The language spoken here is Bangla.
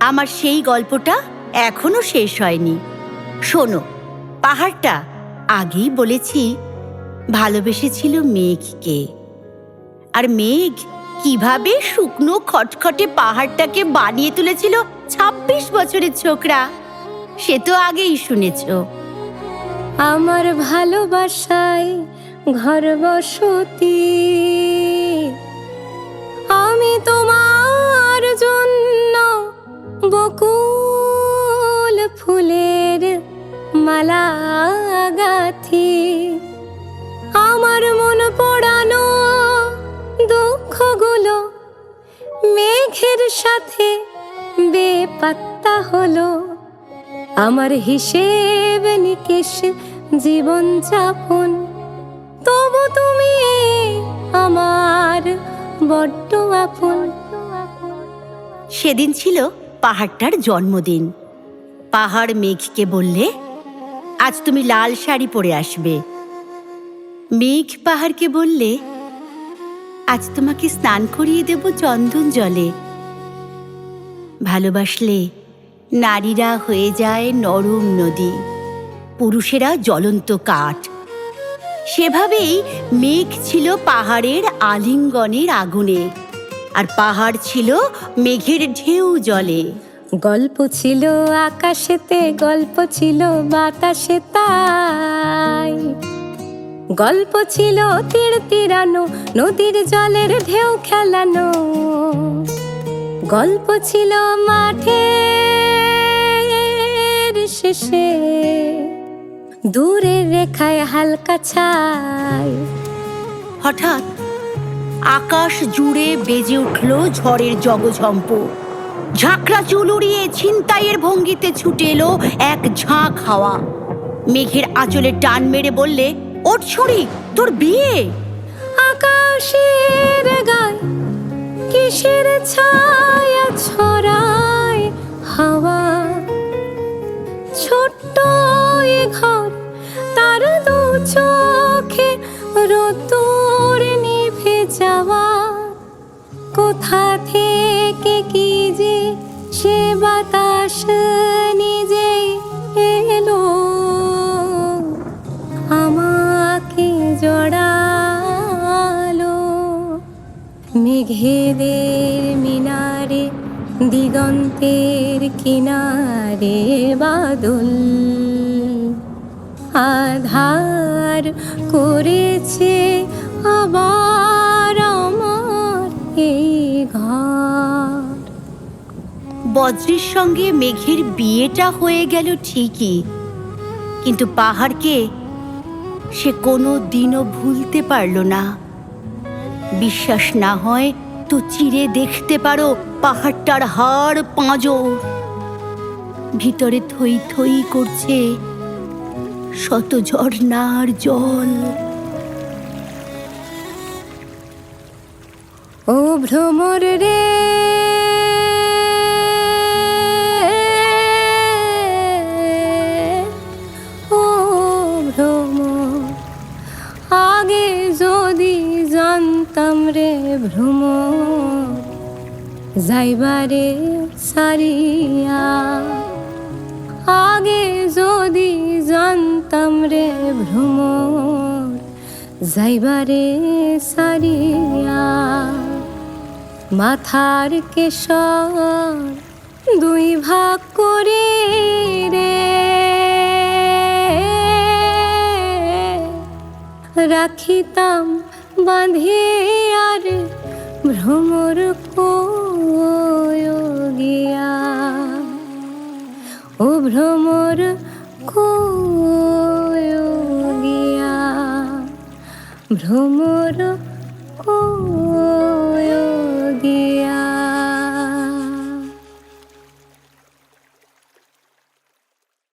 আমার সেই গল্পটা এখনও শেষ হয়নি। শোনো, পাহাড়টা আগেই বলেছি, ভালোবেসেছিল মেঘকে। আর মেঘ কীভাবে শুকনো খটখটে পাহাড়টাকে বানিয়ে তুলেছিল ছাব্বিশ বছরের ছোকরা, সে তো আগেই শুনেছো। আমার ভালোবাসায় ঘর বসতি। সাথে বেপাত্তা হলো। আমার হিসেব নিকেশ জীবন যাপন। তবু তুমি আমার বড্ড আপন। সেদিন ছিল পাহাড়টার জন্মদিন। পাহাড় মেঘকে বললে, আজ তুমি লাল শাড়ি পরে আসবে। মেঘ পাহাড়কে বললে, আজ তোমাকে স্নান করিয়ে দেব চন্দন জলে। ভালোবাসলে নারীরা হয়ে যায় নরম নদী, পুরুষেরা জ্বলন্ত কাঠ। সেভাবেই মেঘ ছিল পাহাড়ের আলিঙ্গনের আগুনে, আর পাহাড় ছিল মেঘের ঢেউ জলে। গল্প ছিল আকাশেতে, গল্প ছিল বাতাসে তাই। গল্প ছিল তীর তীরানো, নদীর জলের ঢেউ খেলানো। গল্প ছিল মাঠে শেষে। দূরের রেখায় হালকা ছাই। হঠাৎ আকাশ জুড়ে বেজে উঠল ঝড়ের জগঝম্প। ঝাঁকড়া চুল উড়িয়ে ছিনতাইয়ের ভঙ্গিতে ছুটে এলো এক ঝাঁক হাওয়া। মেঘের আঁচলে টান মেরে বললে ওর ছড়ি তোর বিয়ে? আকাশের গায় কিসের ছায়া ছড়ায় হাওয়া? ছোট্ট এ ঘর, তার দু চোখে রোদুর নিভে যাওয়া। কোথা থেকে কি যে সে বাতাস মেঘেদের মিনারে, দিগন্তের কিনারে বাদল। আধার করেছে আবার আমার এই ঘর। বজ্রের সঙ্গে মেঘের বিয়েটা হয়ে গেল ঠিকই, কিন্তু পাহাড়কে সে কোনো দিনও ভুলতে পারল না। বিশ্বাস না হয় তো চিরে দেখতে পারো পাহাড়টার হাড় পাঁজর ভিতরে থই থই করছে শত ঝর্নার জল। ও ভ্রমর রে ভ্রমর যাইবারে সারিয়া। আগে যদি জানতাম রে ভ্রমর যাইবারে সারিয়া। মাথার কেশর দুই ভাগ করে রে রাখিতাম বাঁধে আর ভ্রমর গিয়া ও ভ্রমর গিয়া ভ্রমর